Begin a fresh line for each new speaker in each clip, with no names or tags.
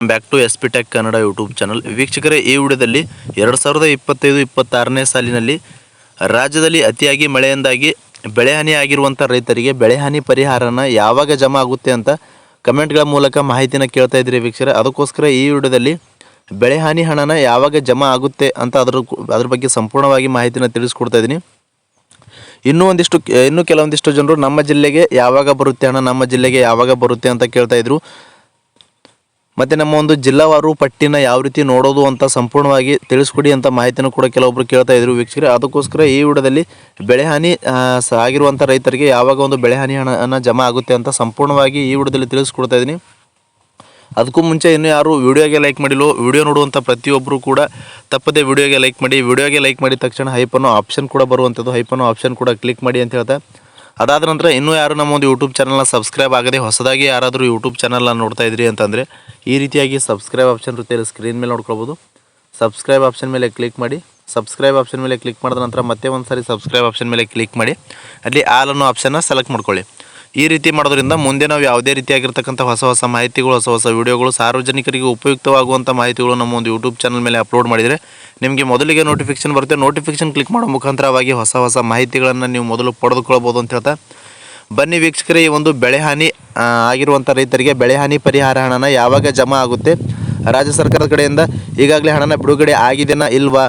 Back to S P tech Kannada YouTube channel ವೀಕ್ಷಕರೇ, ಈ ವಿಡಿಯೋದಲ್ಲಿ ಎರಡು ಸಾವಿರದ ಇಪ್ಪತ್ತೈದು, ಇಪ್ಪತ್ತಾರನೇ ಸಾಲಿನಲ್ಲಿ ರಾಜ್ಯದಲ್ಲಿ ಅತಿಯಾಗಿ ಮಳೆಯಿಂದಾಗಿ ಬೆಳೆ ಹಾನಿ ಆಗಿರುವಂಥ ರೈತರಿಗೆ ಬೆಳೆ ಹಾನಿ ಪರಿಹಾರನ ಯಾವಾಗ ಜಮಾ ಆಗುತ್ತೆ ಅಂತ ಕಮೆಂಟ್ಗಳ ಮೂಲಕ ಮಾಹಿತಿನ ಕೇಳ್ತಾ ಇದ್ದೀರಿ ವೀಕ್ಷಕರ. ಅದಕ್ಕೋಸ್ಕರ ಈ ವಿಡಿಯೋದಲ್ಲಿ ಬೆಳೆ ಹಾನಿ ಹಣನ ಯಾವಾಗ ಜಮಾ ಆಗುತ್ತೆ ಅಂತ ಅದ್ರ ಅದ್ರ ಬಗ್ಗೆ ಸಂಪೂರ್ಣವಾಗಿ ಮಾಹಿತಿನ ತಿಳಿಸ್ಕೊಡ್ತಾ ಇದ್ದೀನಿ. ಇನ್ನೂ ಒಂದಿಷ್ಟು, ಇನ್ನೂ ಕೆಲವೊಂದಿಷ್ಟು ಜನರು ನಮ್ಮ ಜಿಲ್ಲೆಗೆ ಯಾವಾಗ ಬರುತ್ತೆ ಹಣ, ನಮ್ಮ ಜಿಲ್ಲೆಗೆ ಯಾವಾಗ ಬರುತ್ತೆ ಅಂತ ಕೇಳ್ತಾ ಇದ್ರು. ಮತ್ತು ನಮ್ಮ ಒಂದು ಜಿಲ್ಲಾವಾರು ಪಟ್ಟಿನ ಯಾವ ರೀತಿ ನೋಡೋದು ಅಂತ ಸಂಪೂರ್ಣವಾಗಿ ತಿಳಿಸ್ಕೊಡಿ ಅಂತ ಮಾಹಿತಿನೂ ಕೂಡ ಕೆಲವೊಬ್ರು ಕೇಳ್ತಾ ಇದ್ರು ವೀಕ್ಷಕರೇ. ಅದಕ್ಕೋಸ್ಕರ ಈ ವಿಡಿಯೋದಲ್ಲಿ ಬೆಳೆ ಹಾನಿ ಆಗಿರುವಂಥ ರೈತರಿಗೆ ಯಾವಾಗ ಒಂದು ಬೆಳೆ ಹಾನಿ ಹಣ ಜಮಾ ಆಗುತ್ತೆ ಅಂತ ಸಂಪೂರ್ಣವಾಗಿ ಈ ವಿಡಿಯೋದಲ್ಲಿ ತಿಳಿಸ್ಕೊಡ್ತಾ ಇದ್ದೀನಿ. ಅದಕ್ಕೂ ಮುಂಚೆ ಇನ್ನು ಯಾರು ವಿಡಿಯೋಗೆ ಲೈಕ್ ಮಾಡಿಲ್ಲೋ, ವಿಡಿಯೋ ನೋಡುವಂಥ ಪ್ರತಿಯೊಬ್ಬರು ಕೂಡ ತಪ್ಪದೆ ವಿಡಿಯೋಗೆ ಲೈಕ್ ಮಾಡಿ, ವಿಡಿಯೋಗೆ ಲೈಕ್ ಮಾಡಿದ ತಕ್ಷಣ ಹೈಪ್ ಆಪ್ಷನ್ ಕೂಡ ಬರುವಂಥದ್ದು ಹೈಪ್ ಆಪ್ಷನ್ ಕೂಡ ಕ್ಲಿಕ್ ಮಾಡಿ ಅಂತ ಹೇಳ್ತಾ. ಅದಾದ ನಂತರ ಇನ್ನೂ ಯಾರು ನಮ್ಮ ಒಂದು ಯೂಟ್ಯೂಬ್ ಚಾನಲ್ನ ಸಬ್ಸ್ಕ್ರೈಬ್ ಆಗದೆ ಹೊಸದಾಗಿ ಯಾರಾದರೂ ಯೂಟ್ಯೂಬ್ ಚಾನಲ್ನ ನೋಡ್ತಾ ಇದ್ರಿ ಅಂತಂದರೆ ಈ ರೀತಿಯಾಗಿ ಸಬ್ಸ್ಕ್ರೈಬ್ ಆಪ್ಷನ್ ಇರುತ್ತೆ ಸ್ಕ್ರೀನ್ ಮೇಲೆ ನೋಡ್ಕೊಬೋದು ಸಬ್ಸ್ಕ್ರೈಬ್ ಆಪ್ಷನ್ ಮೇಲೆ ಕ್ಲಿಕ್ ಮಾಡಿ. ಸಬ್ಸ್ಕ್ರೈಬ್ ಆಪ್ಷನ್ ಮೇಲೆ ಕ್ಲಿಕ್ ಮಾಡಿದ ನಂತರ ಮತ್ತೆ ಒಂದು ಸಾರಿ ಸಬ್ಸ್ಕ್ರೈಬ್ ಆಪ್ಷನ್ ಮೇಲೆ ಕ್ಲಿಕ್ ಮಾಡಿ. ಅಲ್ಲಿ ಆಲ್ ಅನ್ನೋ ಆಪ್ಷನ್ನ ಸೆಲೆಕ್ಟ್ ಮಾಡ್ಕೊಳ್ಳಿ. ಈ ರೀತಿ ಮಾಡೋದ್ರಿಂದ ಮುಂದೆ ನಾವು ಯಾವುದೇ ರೀತಿಯಾಗಿರ್ತಕ್ಕಂಥ ಹೊಸ ಹೊಸ ಮಾಹಿತಿಗಳು, ಹೊಸ ಹೊಸ ವೀಡಿಯೋಗಳು, ಸಾರ್ವಜನಿಕರಿಗೆ ಉಪಯುಕ್ತವಾಗುವಂಥ ಮಾಹಿತಿಗಳು ನಮ್ಮ ಒಂದು ಯೂಟ್ಯೂಬ್ ಚಾನಲ್ ಮೇಲೆ ಅಪ್ಲೋಡ್ ಮಾಡಿದರೆ ನಿಮಗೆ ಮೊದಲಿಗೆ ನೋಟಿಫಿಕೇಶನ್ ಬರುತ್ತೆ. ನೋಟಿಫಿಕೇಶನ್ ಕ್ಲಿಕ್ ಮಾಡೋ ಮುಖಾಂತರವಾಗಿ ಹೊಸ ಹೊಸ ಮಾಹಿತಿಗಳನ್ನು ನೀವು ಮೊದಲು ಪಡೆದುಕೊಳ್ಬೋದು ಅಂತ ಹೇಳ್ತಾ. ಬನ್ನಿ ವೀಕ್ಷಕರೇ, ಈ ಒಂದು ಬೆಳೆ ಹಾನಿ ಆಗಿರುವಂಥ ರೈತರಿಗೆ ಬೆಳೆ ಹಾನಿ ಪರಿಹಾರ ಹಣನ ಯಾವಾಗ ಜಮಾ ಆಗುತ್ತೆ? ರಾಜ್ಯ ಸರ್ಕಾರದ ಕಡೆಯಿಂದ ಈಗಾಗಲೇ ಹಣನ ಬಿಡುಗಡೆ ಆಗಿದೆನಾ ಇಲ್ವಾ?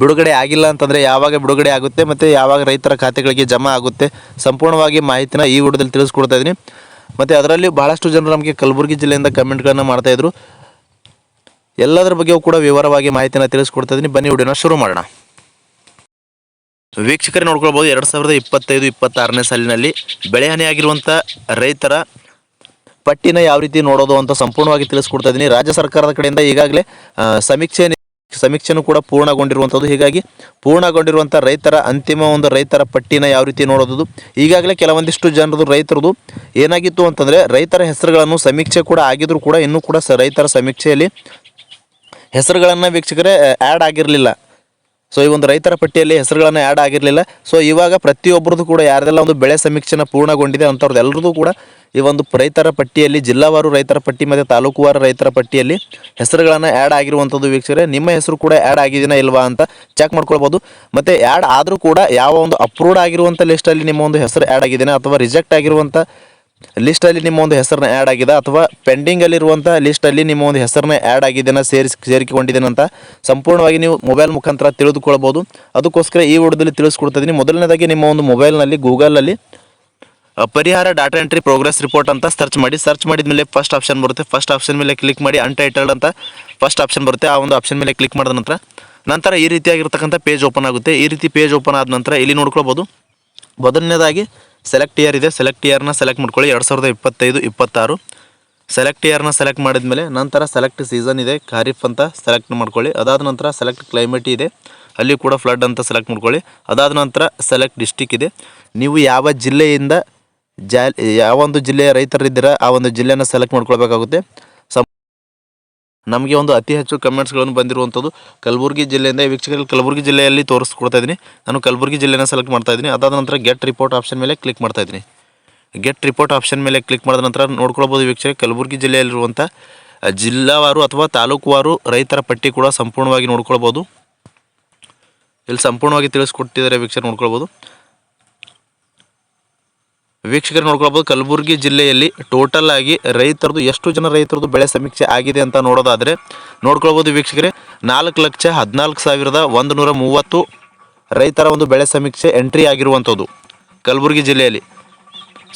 ಬಿಡುಗಡೆ ಆಗಿಲ್ಲ ಅಂತಂದರೆ ಯಾವಾಗ ಬಿಡುಗಡೆ ಆಗುತ್ತೆ ಮತ್ತು ಯಾವಾಗ ರೈತರ ಖಾತೆಗಳಿಗೆ ಜಮಾ ಆಗುತ್ತೆ ಸಂಪೂರ್ಣವಾಗಿ ಮಾಹಿತಿನ ಈ ವಿಡಿಯೋದಲ್ಲಿ ತಿಳಿಸ್ಕೊಡ್ತಾ ಇದ್ದೀನಿ. ಮತ್ತು ಅದರಲ್ಲಿ ಭಾಳಷ್ಟು ಜನರು ನಮಗೆ ಕಲಬುರಗಿ ಜಿಲ್ಲೆಯಿಂದ ಕಮೆಂಟ್ಗಳನ್ನು ಮಾಡ್ತಾಯಿದ್ರು ಎಲ್ಲದರ ಬಗ್ಗೆಯೂ ಕೂಡ ವಿವರವಾಗಿ ಮಾಹಿತಿನ ತಿಳಿಸ್ಕೊಡ್ತಾ ಇದ್ದೀನಿ. ಬನ್ನಿ ವಿಡಿಯೋನ ಶುರು ಮಾಡೋಣ. ವೀಕ್ಷಕರೇ ನೋಡ್ಕೊಳ್ಬೋದು, ಎರಡು ಸಾವಿರದ ಇಪ್ಪತ್ತೈದು, ಇಪ್ಪತ್ತಾರನೇ ಸಾಲಿನಲ್ಲಿ ಬೆಳೆ ಹಾನಿಯಾಗಿರುವಂಥ ರೈತರ ಪಟ್ಟಿನ ಯಾವ ರೀತಿ ನೋಡೋದು ಅಂತ ಸಂಪೂರ್ಣವಾಗಿ ತಿಳಿಸ್ಕೊಡ್ತಾ ಇದ್ದೀನಿ. ರಾಜ್ಯ ಸರ್ಕಾರದ ಕಡೆಯಿಂದ ಈಗಾಗಲೇ ಸಮೀಕ್ಷೆ ಸಮೀಕ್ಷೆನೂ ಕೂಡ ಪೂರ್ಣಗೊಂಡಿರುವಂಥದ್ದು. ಹೀಗಾಗಿ ಪೂರ್ಣಗೊಂಡಿರುವಂಥ ರೈತರ ಅಂತಿಮ ಒಂದು ರೈತರ ಪಟ್ಟಿನ ಯಾವ ರೀತಿ ನೋಡೋದು? ಈಗಾಗಲೇ ಕೆಲವೊಂದಿಷ್ಟು ಜನರದು ರೈತರದು ಏನಾಗಿತ್ತು ಅಂತಂದರೆ ರೈತರ ಹೆಸರುಗಳನ್ನು ಸಮೀಕ್ಷೆ ಕೂಡ ಆಗಿದ್ರು ಕೂಡ ಇನ್ನೂ ಕೂಡ ರೈತರ ಸಮೀಕ್ಷೆಯಲ್ಲಿ ಹೆಸರುಗಳನ್ನು ವೀಕ್ಷಕರೇ ಆ್ಯಡ್ ಆಗಿರಲಿಲ್ಲ. ಸೊ ಈ ಒಂದು ರೈತರ ಪಟ್ಟಿಯಲ್ಲಿ ಹೆಸರುಗಳನ್ನು ಆ್ಯಡ್ ಆಗಿರಲಿಲ್ಲ. ಸೊ ಇವಾಗ ಪ್ರತಿಯೊಬ್ಬರದ್ದು ಕೂಡ ಯಾರ್ದೆಲ್ಲ ಒಂದು ಬೆಳೆ ಸಮೀಕ್ಷೆನ ಪೂರ್ಣಗೊಂಡಿದೆ ಅಂಥವ್ರದ್ದು ಎಲ್ಲರದ್ದು ಕೂಡ ಈ ಒಂದು ರೈತರ ಪಟ್ಟಿಯಲ್ಲಿ, ಜಿಲ್ಲಾವಾರು ರೈತರ ಪಟ್ಟಿ ಮತ್ತು ತಾಲೂಕುವಾರು ರೈತರ ಪಟ್ಟಿಯಲ್ಲಿ ಹೆಸರುಗಳನ್ನು ಆ್ಯಡ್ ಆಗಿರುವಂಥದ್ದು ವೀಕ್ಷಕರೆ, ನಿಮ್ಮ ಹೆಸರು ಕೂಡ ಆ್ಯಡ್ ಆಗಿದೆಯಾ ಇಲ್ವಾ ಅಂತ ಚೆಕ್ ಮಾಡ್ಕೊಳ್ಬೋದು. ಮತ್ತು ಆ್ಯಡ್ ಆದರೂ ಕೂಡ ಯಾವ ಒಂದು ಅಪ್ರೂವ್ಡ್ ಆಗಿರುವಂಥ ಲಿಸ್ಟಲ್ಲಿ ನಿಮ್ಮ ಒಂದು ಹೆಸರು ಆ್ಯಡ್ ಆಗಿದೆಯಾ ಅಥವಾ ರಿಜೆಕ್ಟ್ ಆಗಿರುವಂಥ ಲಿಸ್ಟಲ್ಲಿ ನಿಮ್ಮ ಒಂದು ಹೆಸರನ್ನ ಆ್ಯಡ್ ಆಗಿದೆ ಅಥವಾ ಪೆಂಡಿಂಗಲ್ಲಿರುವಂಥ ಲಿಸ್ಟಲ್ಲಿ ನಿಮ್ಮ ಒಂದು ಹೆಸರನ್ನ ಆ್ಯಡ್ ಆಗಿದೆನ ಸೇರಿಸಿ ಸೇರಿಕೊಂಡಿದ್ದೇನೆ ಅಂತ ಸಂಪೂರ್ಣವಾಗಿ ನೀವು ಮೊಬೈಲ್ ಮುಖಾಂತರ ತಿಳಿದುಕೊಳ್ಬೋದು. ಅದಕ್ಕೋಸ್ಕರ ಈ ವಿಡಿಯೋದಲ್ಲಿ ತಿಳಿಸ್ಕೊಡ್ತಾ ಇದ್ದೀನಿ ಮೊದಲನೇದಾಗಿ ನಿಮ್ಮ ಒಂದು ಮೊಬೈಲ್ನಲ್ಲಿ ಗೂಗಲಲ್ಲಿ Parihara data entry progress report ಅಂತ ಸರ್ಚ್ ಮಾಡಿ. ಸರ್ಚ್ ಮಾಡಿದ ಮೇಲೆ ಫಸ್ಟ್ ಆಪ್ಷನ್ ಬರುತ್ತೆ. ಫಸ್ಟ್ ಆಪ್ಷನ್ ಮೇಲೆ ಕ್ಲಿಕ್ ಮಾಡಿ ಅನ್ಟೈಟಲ್ಡ್ ಅಂತ ಫಸ್ಟ್ ಆಪ್ಷನ್ ಬರುತ್ತೆ. ಆ ಒಂದು ಆಪ್ಷನ್ ಮೇಲೆ ಕ್ಲಿಕ್ ಮಾಡಿದ ನಂತರ ನಂತರ ಈ ರೀತಿಯಾಗಿರ್ತಕ್ಕಂಥ ಪೇಜ್ ಓಪನ್ ಆಗುತ್ತೆ. ಈ ರೀತಿ ಪೇಜ್ ಓಪನ್ ಆದ ನಂತರ ಇಲ್ಲಿ ನೋಡ್ಕೊಳ್ಬೋದು. ಮೊದಲನೇದಾಗಿ ಸೆಲೆಕ್ಟ್ ಇಯರ್ ಇದೆ. ಸೆಲೆಕ್ಟ್ ಇಯರ್ನ ಸೆಲೆಕ್ಟ್ ಮಾಡ್ಕೊಳ್ಳಿ. ಎರಡು ಸಾವಿರದ ಇಪ್ಪತ್ತೈದು, ಇಪ್ಪತ್ತಾರು. ಸೆಲೆಕ್ಟ್ ಇಯರ್ನ ಸೆಲೆಕ್ಟ್ ಮಾಡಿದ್ಮೇಲೆ ನಂತರ ಸೆಲೆಕ್ಟ್ ಸೀಸನ್ ಇದೆ. ಖಾರಿಫ್ ಅಂತ ಸೆಲೆಕ್ಟ್ ಮಾಡ್ಕೊಳ್ಳಿ. ಅದಾದ ನಂತರ ಸೆಲೆಕ್ಟ್ ಕ್ಲೈಮೇಟ್ ಇದೆ. ಅಲ್ಲಿ ಕೂಡ ಫ್ಲಡ್ ಅಂತ ಸೆಲೆಕ್ಟ್ ಮಾಡ್ಕೊಳ್ಳಿ. ಅದಾದ ನಂತರ ಸೆಲೆಕ್ಟ್ ಡಿಸ್ಟಿಕ್ ಇದೆ. ನೀವು ಯಾವ ಜಿಲ್ಲೆಯಿಂದ ಜಾ ಯಾವ ಒಂದು ಜಿಲ್ಲೆಯ ರೈತರಿದ್ದೀರಾ, ಆ ಒಂದು ಜಿಲ್ಲೆನ ಸೆಲೆಕ್ಟ್ ಮಾಡ್ಕೊಳ್ಬೇಕಾಗುತ್ತೆ. ನಮಗೆ ಒಂದು ಅತಿ ಹೆಚ್ಚು ಕಮೆಂಟ್ಸ್ಗಳನ್ನು ಬಂದಿರುವಂಥದ್ದು ಕಲಬುರಗಿ ಜಿಲ್ಲೆಯಿಂದ ವೀಕ್ಷಕರಲ್ಲಿ ಕಲಬುರಗಿ ಜಿಲ್ಲೆಯಲ್ಲಿ ತೋರಿಸ್ಕೊಡ್ತಾ ಇದ್ದೀನಿ. ನಾನು ಕಲಬುರಗಿ ಜಿಲ್ಲೆನ ಸೆಲೆಕ್ಟ್ ಮಾಡ್ತಾ ಇದ್ದೀನಿ. ಅದಾದ ನಂತರ ಗೆಟ್ ರಿಪೋರ್ಟ್ ಆಪ್ಷನ್ ಮೇಲೆ ಕ್ಲಿಕ್ ಮಾಡ್ತಾ ಇದ್ದೀನಿ. ಗೆಟ್ ರಿಪೋರ್ಟ್ ಆಪ್ಷನ್ ಮೇಲೆ ಕ್ಲಿಕ್ ಮಾಡಿದ ನಂತರ ನೋಡ್ಕೊಳ್ಬೋದು ವೀಕ್ಷಕ ಕಲಬುರಗಿ ಜಿಲ್ಲೆಯಲ್ಲಿರುವಂಥ ಜಿಲ್ಲಾವಾರು ಅಥವಾ ತಾಲೂಕುವಾರು ರೈತರ ಪಟ್ಟಿ ಕೂಡ ಸಂಪೂರ್ಣವಾಗಿ ನೋಡ್ಕೊಳ್ಬೋದು. ಇಲ್ಲಿ ಸಂಪೂರ್ಣವಾಗಿ ತಿಳಿಸ್ಕೊಟ್ಟಿದ್ದಾರೆ ವೀಕ್ಷಕ ನೋಡ್ಕೊಳ್ಬೋದು. ವೀಕ್ಷಕರು ನೋಡ್ಕೊಳ್ಬೋದು, ಕಲಬುರಗಿ ಜಿಲ್ಲೆಯಲ್ಲಿ ಟೋಟಲ್ ಆಗಿ ರೈತರದು ಎಷ್ಟು ಜನ ರೈತರದು ಬೆಳೆ ಸಮೀಕ್ಷೆ ಆಗಿದೆ ಅಂತ ನೋಡೋದಾದರೆ, ನೋಡ್ಕೊಳ್ಬೋದು ವೀಕ್ಷಕರೇ, ನಾಲ್ಕು ಲಕ್ಷ ಹದಿನಾಲ್ಕು ಸಾವಿರದ ಒಂದು ನೂರ ಮೂವತ್ತು ರೈತರ ಒಂದು ಬೆಳೆ ಸಮೀಕ್ಷೆ ಎಂಟ್ರಿ ಆಗಿರುವಂಥದ್ದು ಕಲಬುರಗಿ ಜಿಲ್ಲೆಯಲ್ಲಿ.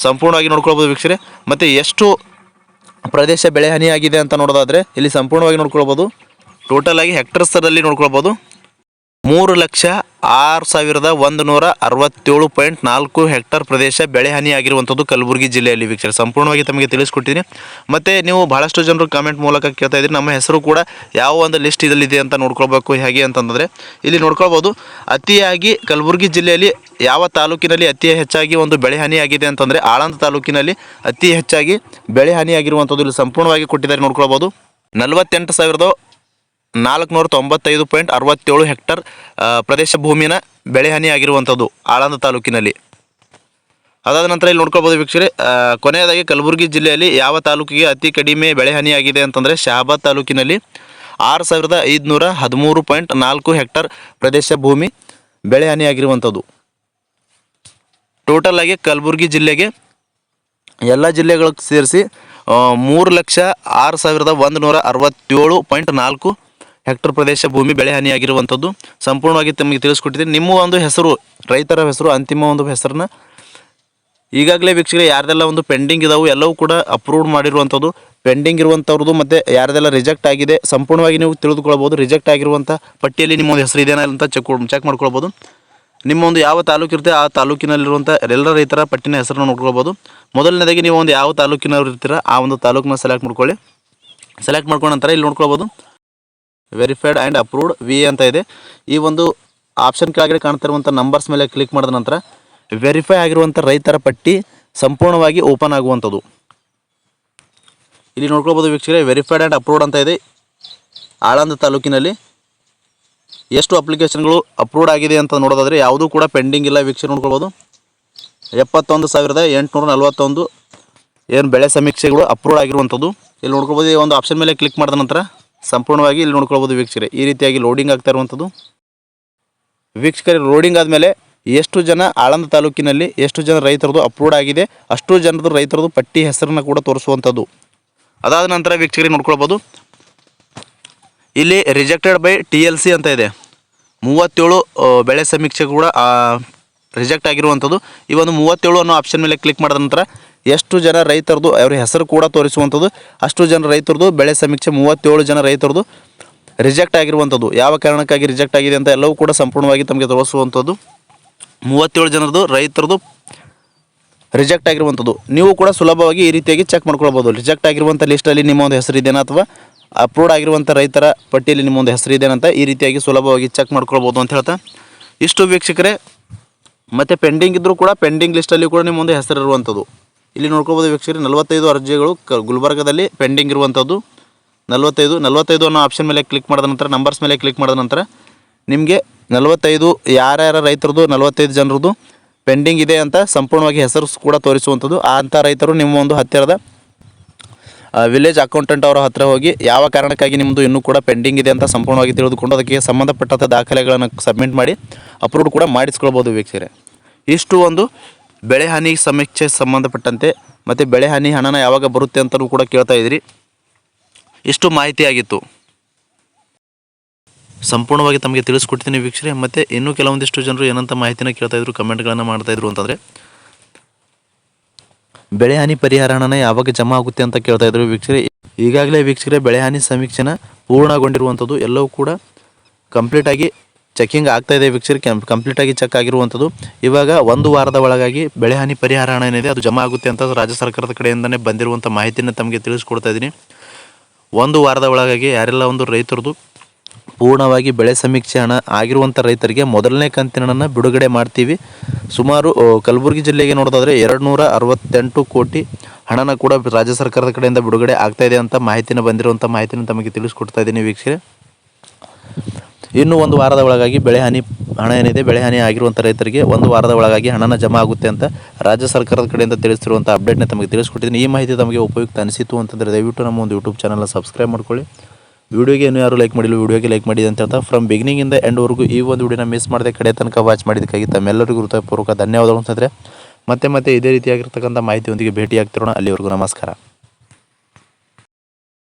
ಸಂಪೂರ್ಣವಾಗಿ ನೋಡ್ಕೊಳ್ಬೋದು ವೀಕ್ಷಕರೆ, ಮತ್ತು ಎಷ್ಟು ಪ್ರದೇಶ ಬೆಳೆ ಹಾನಿಯಾಗಿದೆ ಅಂತ ನೋಡೋದಾದರೆ, ಇಲ್ಲಿ ಸಂಪೂರ್ಣವಾಗಿ ನೋಡ್ಕೊಳ್ಬೋದು ಟೋಟಲ್ ಆಗಿ ಹೆಕ್ಟರ್ಸಲ್ಲಿ ನೋಡ್ಕೊಳ್ಬೋದು. ಮೂರು ಲಕ್ಷ ಆರು ಸಾವಿರದ ಒಂದು ನೂರ ಅರವತ್ತೇಳು ಪಾಯಿಂಟ್ ನಾಲ್ಕು ಹೆಕ್ಟರ್ ಪ್ರದೇಶ ಬೆಳೆ ಹಾನಿಯಾಗಿರುವಂಥದ್ದು ಕಲಬುರಗಿ ಜಿಲ್ಲೆಯಲ್ಲಿ ವೀಕ್ಷಕರು. ಸಂಪೂರ್ಣವಾಗಿ ತಮಗೆ ತಿಳಿಸ್ಕೊಟ್ಟಿದ್ದೀನಿ. ಮತ್ತು ನೀವು ಭಾಳಷ್ಟು ಜನರು ಕಾಮೆಂಟ್ ಮೂಲಕ ಕೇಳ್ತಾ ಇದ್ದೀರಿ. ನಮ್ಮ ಹೆಸರು ಕೂಡ ಯಾವ ಒಂದು ಲಿಸ್ಟ್ ಇದಲ್ಲಿದೆ ಅಂತ ನೋಡ್ಕೊಳ್ಬೇಕು. ಹೇಗೆ ಅಂತಂದರೆ ಇಲ್ಲಿ ನೋಡ್ಕೊಳ್ಬೋದು. ಅತಿಯಾಗಿ ಕಲಬುರಗಿ ಜಿಲ್ಲೆಯಲ್ಲಿ ಯಾವ ತಾಲೂಕಿನಲ್ಲಿ ಅತಿ ಹೆಚ್ಚಾಗಿ ಒಂದು ಬೆಳೆ ಹಾನಿಯಾಗಿದೆ ಅಂತಂದರೆ ಆಳಂದ ತಾಲೂಕಿನಲ್ಲಿ ಅತಿ ಹೆಚ್ಚಾಗಿ ಬೆಳೆ ಹಾನಿಯಾಗಿರುವಂಥದ್ದು ಇಲ್ಲಿ ಸಂಪೂರ್ಣವಾಗಿ ಕೊಟ್ಟಿದ್ದಾರೆ ನೋಡ್ಕೊಳ್ಬೋದು. ನಲವತ್ತೆಂಟು ಸಾವಿರದ ನಾಲ್ಕುನೂರ ತೊಂಬತ್ತೈದು ಪಾಯಿಂಟ್ ಅರವತ್ತೇಳು ಹೆಕ್ಟರ್ ಪ್ರದೇಶ ಭೂಮಿನ ಬೆಳೆ ಹಾನಿ ಆಗಿರುವಂಥದ್ದು ಆಳಂದ ತಾಲೂಕಿನಲ್ಲಿ. ಅದಾದ ನಂತರ ಇಲ್ಲಿ ನೋಡ್ಕೊಳ್ಬೋದು ವೀಕ್ಷಕರೇ ಕೊನೆಯದಾಗಿ ಕಲಬುರಗಿ ಜಿಲ್ಲೆಯಲ್ಲಿ ಯಾವ ತಾಲೂಕಿಗೆ ಅತಿ ಕಡಿಮೆ ಬೆಳೆ ಹಾನಿಯಾಗಿದೆ ಅಂತಂದರೆ ಶಹಾಬಾದ್ ತಾಲೂಕಿನಲ್ಲಿ ಆರು ಸಾವಿರದ ಐದುನೂರ ಹದಿಮೂರು ಪಾಯಿಂಟ್ ನಾಲ್ಕು ಹೆಕ್ಟರ್ ಪ್ರದೇಶ ಭೂಮಿ ಬೆಳೆ ಹಾನಿಯಾಗಿರುವಂಥದ್ದು ಟೋಟಲ್ ಆಗಿ ಕಲಬುರಗಿ ಜಿಲ್ಲೆಗೆ ಎಲ್ಲ ಜಿಲ್ಲೆಗಳಿಗೆ ಸೇರಿಸಿ ಮೂರು ಲಕ್ಷ ಆರು ಸಾವಿರದ ಒಂದು ನೂರ ಅರವತ್ತೇಳು ಪಾಯಿಂಟ್ ನಾಲ್ಕು ಹೆಕ್ಟರ್ ಪ್ರದೇಶ ಭೂಮಿ ಬೆಳೆ ಹಾನಿಯಾಗಿರುವಂಥದ್ದು. ಸಂಪೂರ್ಣವಾಗಿ ತಮಗೆ ತಿಳಿಸ್ಕೊಟ್ಟಿದ್ದೀನಿ ನಿಮ್ಮ ಒಂದು ಹೆಸರು, ರೈತರ ಹೆಸರು, ಅಂತಿಮ ಒಂದು ಹೆಸರನ್ನ ಈಗಾಗಲೇ ವೀಕ್ಷಕರು ಯಾರ್ದೆಲ್ಲ ಒಂದು ಪೆಂಡಿಂಗ್ ಇದಾವೆ ಎಲ್ಲವೂ ಕೂಡ ಅಪ್ರೂವ್ಡ್ ಮಾಡಿರುವಂಥದ್ದು. ಪೆಂಡಿಂಗ್ ಇರುವಂಥವ್ರದ್ದು ಮತ್ತು ಯಾರ್ದೆಲ್ಲ ರಿಜೆಕ್ಟ್ ಆಗಿದೆ, ಸಂಪೂರ್ಣವಾಗಿ ನೀವು ತಿಳಿದುಕೊಳ್ಬೋದು. ರಿಜೆಕ್ಟ್ ಆಗಿರುವಂಥ ಪಟ್ಟಿಯಲ್ಲಿ ನಿಮ್ಮ ಒಂದು ಹೆಸರು ಇದೆಯಾ ಅಂತ ಚೆಕ್ ಚೆಕ್ ಮಾಡ್ಕೊಳ್ಬೋದು. ನಿಮ್ಮ ಒಂದು ಯಾವ ತಾಲೂಕು ಇರುತ್ತೆ, ಆ ತಾಲೂಕಿನಲ್ಲಿರುವಂಥ ಎಲ್ಲ ರೈತರ ಪಟ್ಟಿನ ಹೆಸರನ್ನು ನೋಡ್ಕೊಳ್ಬೋದು. ಮೊದಲನೇದಾಗಿ ನೀವು ಒಂದು ಯಾವ ತಾಲೂಕಿನವ್ರು ಇರ್ತೀರ, ಆ ಒಂದು ತಾಲೂಕನ್ನ ಸೆಲೆಕ್ಟ್ ಮಾಡ್ಕೊಳ್ಳಿ. ಸೆಲೆಕ್ಟ್ ಮಾಡ್ಕೊಂಡ ನಂತರ ಇಲ್ಲಿ ನೋಡ್ಕೊಳ್ಬೋದು. ವೆರಿಫೈಡ್ ಆ್ಯಂಡ್ ಅಪ್ರೂವ್ಡ್ ವಿ ಅಂತ ಇದೆ. ಈ ಒಂದು ಆಪ್ಷನ್ ಕೆಳಗಡೆ ಕಾಣ್ತಿರುವಂಥ ನಂಬರ್ಸ್ ಮೇಲೆ ಕ್ಲಿಕ್ ಮಾಡಿದ ನಂತರ ವೆರಿಫೈ ಆಗಿರುವಂಥ ರೈತರ ಪಟ್ಟಿ ಸಂಪೂರ್ಣವಾಗಿ ಓಪನ್ ಆಗುವಂಥದ್ದು. ಇಲ್ಲಿ ನೋಡ್ಕೊಳ್ಬೋದು ವೀಕ್ಷಕರೇ, ವೆರಿಫೈಡ್ ಆ್ಯಂಡ್ ಅಪ್ರೂವ್ಡ್ ಅಂತ ಇದೆ. ಆಳಂದ ತಾಲೂಕಿನಲ್ಲಿ ಎಷ್ಟು ಅಪ್ಲಿಕೇಶನ್ಗಳು ಅಪ್ರೂವ್ಡ್ ಆಗಿದೆ ಅಂತ ನೋಡೋದಾದರೆ ಯಾವುದೂ ಕೂಡ ಪೆಂಡಿಂಗ್ ಇಲ್ಲ ವೀಕ್ಷಕ ನೋಡ್ಕೊಳ್ಬೋದು. ಎಪ್ಪತ್ತೊಂದು ಸಾವಿರದ ಎಂಟುನೂರ ನಲವತ್ತೊಂದು, ಏನು ಬೆಳೆ ಸಮೀಕ್ಷೆಗಳು ಅಪ್ರೂವ್ಡ್ ಆಗಿರುವಂಥದ್ದು. ಇಲ್ಲಿ ನೋಡ್ಕೊಳ್ಬೋದು ಈ ಒಂದು ಆಪ್ಷನ್ ಮೇಲೆ ಕ್ಲಿಕ್ ಮಾಡಿದ ನಂತರ ಸಂಪೂರ್ಣವಾಗಿ ಇಲ್ಲಿ ನೋಡ್ಕೊಳ್ಬೋದು ವೀಕ್ಷಕರೇ. ಈ ರೀತಿಯಾಗಿ ಲೋಡಿಂಗ್ ಆಗ್ತಾ ಇರುವಂಥದ್ದು. ವೀಕ್ಷಕರೇ ಲೋಡಿಂಗ್ ಆದಮೇಲೆ ಎಷ್ಟು ಜನ ಆಳಂದ ತಾಲೂಕಿನಲ್ಲಿ ಎಷ್ಟು ಜನ ರೈತರದು ಅಪ್ಲೋಡ್ ಆಗಿದೆ, ಅಷ್ಟು ಜನರದು ರೈತರದು ಪಟ್ಟಿ ಹೆಸರನ್ನು ಕೂಡ ತೋರಿಸುವಂಥದ್ದು. ಅದಾದ ನಂತರ ವೀಕ್ಷಕರಿಗೆ ನೋಡ್ಕೊಳ್ಬೋದು. ಇಲ್ಲಿ rejected by T L C ಅಂತ ಇದೆ. ಮೂವತ್ತೇಳು ಬೆಳೆ ಸಮೀಕ್ಷೆ ಕೂಡ ರಿಜೆಕ್ಟ್ ಆಗಿರುವಂಥದ್ದು. ಈ ಒಂದು ಮೂವತ್ತೇಳು ಅನ್ನೋ ಆಪ್ಷನ್ ಮೇಲೆ ಕ್ಲಿಕ್ ಮಾಡಿದ ನಂತರ ಎಷ್ಟು ಜನ ರೈತರದು, ಅವ್ರ ಹೆಸರು ಕೂಡ ತೋರಿಸುವಂಥದ್ದು, ಅಷ್ಟು ಜನ ರೈತರದು, ಬೆಳೆ ಸಮೀಕ್ಷೆ ಮೂವತ್ತೇಳು ಜನ ರೈತರದು ರಿಜೆಕ್ಟ್ ಆಗಿರುವಂಥದ್ದು. ಯಾವ ಕಾರಣಕ್ಕಾಗಿ ರಿಜೆಕ್ಟ್ ಆಗಿದೆ ಅಂತ ಎಲ್ಲವೂ ಕೂಡ ಸಂಪೂರ್ಣವಾಗಿ ತಮಗೆ ತೋರಿಸುವಂಥದ್ದು. ಮೂವತ್ತೇಳು ಜನರದು, ರೈತರದು ರಿಜೆಕ್ಟ್ ಆಗಿರುವಂಥದ್ದು. ನೀವು ಕೂಡ ಸುಲಭವಾಗಿ ಈ ರೀತಿಯಾಗಿ ಚೆಕ್ ಮಾಡ್ಕೊಳ್ಬೋದು. ರಿಜೆಕ್ಟ್ ಆಗಿರುವಂಥ ಲಿಸ್ಟಲ್ಲಿ ನಿಮ್ಮ ಒಂದು ಹೆಸರು ಇದೆಯಾ ಅಥವಾ ಅಪ್ರೂವ್ಡ್ ಆಗಿರುವಂಥ ರೈತರ ಪಟ್ಟಿಯಲ್ಲಿ ನಿಮ್ಮ ಒಂದು ಹೆಸರು ಇದೇನಂತ ಅಂತ ಈ ರೀತಿಯಾಗಿ ಸುಲಭವಾಗಿ ಚೆಕ್ ಮಾಡ್ಕೊಳ್ಬೋದು ಅಂತ ಹೇಳ್ತಾ. ಇಷ್ಟು ವೀಕ್ಷಕರೇ, ಮತ್ತು ಪೆಂಡಿಂಗ್ ಇದ್ದರೂ ಕೂಡ ಪೆಂಡಿಂಗ್ ಲಿಸ್ಟಲ್ಲಿ ಕೂಡ ನಿಮ್ಮ ಒಂದು ಹೆಸರು ಇರುವಂಥದ್ದು. ಇಲ್ಲಿ ನೋಡ್ಕೊಬೋದು ವೀಕ್ಷಕರಿ, ನಲವತ್ತೈದು ಅರ್ಜಿಗಳು ಕ, ಗುಲ್ಬರ್ಗದಲ್ಲಿ ಪೆಂಡಿಂಗ್ ಇರುವಂಥದ್ದು. ನಲವತ್ತೈದು ನಲವತ್ತೈದು ಅನ್ನೋ ಆಪ್ಷನ್ ಮೇಲೆ ಕ್ಲಿಕ್ ಮಾಡಿದ ನಂತರ ನಂಬರ್ಸ್ ಮೇಲೆ ಕ್ಲಿಕ್ ಮಾಡಿದ ನಂತರ, ನಿಮಗೆ ನಲವತ್ತೈದು ಯಾರ್ಯಾರ ರೈತರದು ನಲವತ್ತೈದು ಜನರದು ಪೆಂಡಿಂಗ್ ಇದೆ ಅಂತ ಸಂಪೂರ್ಣವಾಗಿ ಹೆಸರು ಕೂಡ ತೋರಿಸುವಂಥದ್ದು. ಅಂಥ ರೈತರು ನಿಮ್ಮ ಒಂದು ಹತ್ತಿರದ ವಿಲೇಜ್ ಅಕೌಂಟೆಂಟ್ ಅವರ ಹತ್ತಿರ ಹೋಗಿ ಯಾವ ಕಾರಣಕ್ಕಾಗಿ ನಿಮ್ಮದು ಇನ್ನೂ ಕೂಡ ಪೆಂಡಿಂಗ್ ಇದೆ ಅಂತ ಸಂಪೂರ್ಣವಾಗಿ ತಿಳಿದುಕೊಂಡು ಅದಕ್ಕೆ ಸಂಬಂಧಪಟ್ಟಂಥ ದಾಖಲೆಗಳನ್ನು ಸಬ್ಮಿಟ್ ಮಾಡಿ, ಅಪ್ರೂವ್ಡ್ ಕೂಡ ಮಾಡಿಸ್ಕೊಳ್ಬೋದು ವೀಕ್ಷಕರೇ. ಇಷ್ಟು ಒಂದು ಬೆಳೆ ಹಾನಿ ಸಮೀಕ್ಷೆ ಸಂಬಂಧಪಟ್ಟಂತೆ ಮತ್ತು ಬೆಳೆ ಹಾನಿ ಹಣನ ಯಾವಾಗ ಬರುತ್ತೆ ಅಂತಲೂ ಕೂಡ ಕೇಳ್ತಾ ಇದ್ದೀರಿ ಇಷ್ಟು ಮಾಹಿತಿಯಾಗಿತ್ತು ಸಂಪೂರ್ಣವಾಗಿ ತಮಗೆ ತಿಳಿಸ್ಕೊಡ್ತೀನಿ ವೀಕ್ಷಕರೇ ಮತ್ತು ಇನ್ನೂ ಕೆಲವೊಂದಿಷ್ಟು ಜನರು ಏನಂತ ಮಾಹಿತಿನ ಕೇಳ್ತಾ ಇದ್ರು, ಕಮೆಂಟ್ಗಳನ್ನು ಮಾಡ್ತಾ ಇದ್ರು ಅಂತಂದರೆ, ಬೆಳೆ ಹಾನಿ ಪರಿಹಾರ ಹಣನ ಯಾವಾಗ ಜಮಾ ಆಗುತ್ತೆ ಅಂತ ಕೇಳ್ತಾ ಇದ್ರು ವೀಕ್ಷಕರೇ ಈಗಾಗಲೇ ವೀಕ್ಷಕರೇ ಬೆಳೆ ಹಾನಿ ಸಮೀಕ್ಷೆನ ಪೂರ್ಣಗೊಂಡಿರುವಂಥದ್ದು ಎಲ್ಲವೂ ಕೂಡ ಕಂಪ್ಲೀಟಾಗಿ ಚೆಕಿಂಗ್ ಆಗ್ತಾ ಇದೆ ವೀಕ್ಷರ್ ಕಂಪ್ಲೀಟ್ ಆಗಿ ಚೆಕ್ ಆಗಿರುವಂಥದ್ದು. ಇವಾಗ ಒಂದು ವಾರದ ಒಳಗಾಗಿ ಬೆಳೆ ಹಾನಿ ಪರಿಹಾರ ಹಣ ಏನಿದೆ, ಅದು ಜಮಾ ಆಗುತ್ತೆ ಅಂತ ರಾಜ್ಯ ಸರ್ಕಾರದ ಕಡೆಯಿಂದನೇ ಬಂದಿರುವಂಥ ಮಾಹಿತಿನ ತಮಗೆ ತಿಳಿಸ್ಕೊಡ್ತಾ ಇದ್ದೀನಿ. ಒಂದು ವಾರದ ಒಳಗಾಗಿ ಯಾರೆಲ್ಲ ಒಂದು ರೈತರದು ಪೂರ್ಣವಾಗಿ ಬೆಳೆ ಸಮೀಕ್ಷೆ ಹಣ ಆಗಿರುವಂಥ ರೈತರಿಗೆ ಮೊದಲನೇ ಕಂತಿನ ಹಣನ ಬಿಡುಗಡೆ ಮಾಡ್ತೀವಿ. ಸುಮಾರು ಕಲಬುರಗಿ ಜಿಲ್ಲೆಗೆ ನೋಡೋದಾದರೆ ಎರಡು ಅರವತ್ತೆಂಟು ಕೋಟಿ ಹಣನ ಕೂಡ ರಾಜ್ಯ ಸರ್ಕಾರದ ಕಡೆಯಿಂದ ಬಿಡುಗಡೆ ಆಗ್ತಾ ಇದೆ ಅಂತ ಮಾಹಿತಿನ ಬಂದಿರುವಂಥ ಮಾಹಿತಿನ ತಮಗೆ ತಿಳಿಸ್ಕೊಡ್ತಾ ಇದ್ದೀನಿ ವೀಕ್ಷಕರೇ. ಇನ್ನು ಒಂದು ವಾರದ ಒಳಗಾಗಿ ಬೆಳೆ ಹಾನಿ, ಹಣ ಏನಿದೆ, ಬೆಳೆ ಹಾನಿ ಆಗಿರುವಂಥ ರೈತರಿಗೆ ಒಂದು ವಾರದ ಒಳಗಾಗಿ ಹಣನ ಜಮಾ ಆಗುತ್ತೆ ಅಂತ ರಾಜ್ಯ ಸರ್ಕಾರದ ಕಡೆಯಿಂದ ತಿಳಿಸಿರುವಂಥ ಅಪ್ಡೇಟ್ನ ತಮಗೆ ತಿಳಿಸ್ಕೊಟ್ಟಿದ್ದೀನಿ. ಈ ಮಾಹಿತಿ ತಮಗೆ ಉಪಯುಕ್ತ ಅನಿಸಿತು ಅಂತಂದರೆ ದಯವಿಟ್ಟು ನಮ್ಮ ಒಂದು ಯೂಟ್ಯೂಬ್ ಚಾನಲ್ನ ಸಬ್ಸ್ಕ್ರೈಬ್ ಮಾಡ್ಕೊಳ್ಳಿ. ವೀಡಿಯೋಗೆ ಇನ್ನೂ ಯಾರು ಲೈಕ್ ಮಾಡಿಲ್ಲ, ವಿಡಿಯೋಗೆ ಲೈಕ್ ಮಾಡಿದೆ ಅಂತ ಹೇಳ್ತಾ ಫ್ರಮ್ ಬಿಗಿನಿಂಗಿಂದ ಎಂಡ್ವರೆಗೂ ಈ ಒಂದು ವಿಡಿಯೋನ ಮಿಸ್ ಮಾಡದೆ ಕಡೆ ತನಕ ವಾಚ್ ಮಾಡಿದ್ದಕ್ಕಾಗಿ ತಮ್ಮೆಲ್ಲರಿಗೂ ಹೃದಯಪೂರ್ವಕ ಧನ್ಯವಾದಗಳು ಅಂತಂದರೆ. ಮತ್ತೆ ಮತ್ತೆ ಇದೇ ರೀತಿಯಾಗಿರ್ತಕ್ಕಂಥ ಮಾಹಿತಿಯೊಂದಿಗೆ ಭೇಟಿಯಾಗ್ತಿರೋಣ. ಅಲ್ಲಿವರೆಗೂ ನಮಸ್ಕಾರ.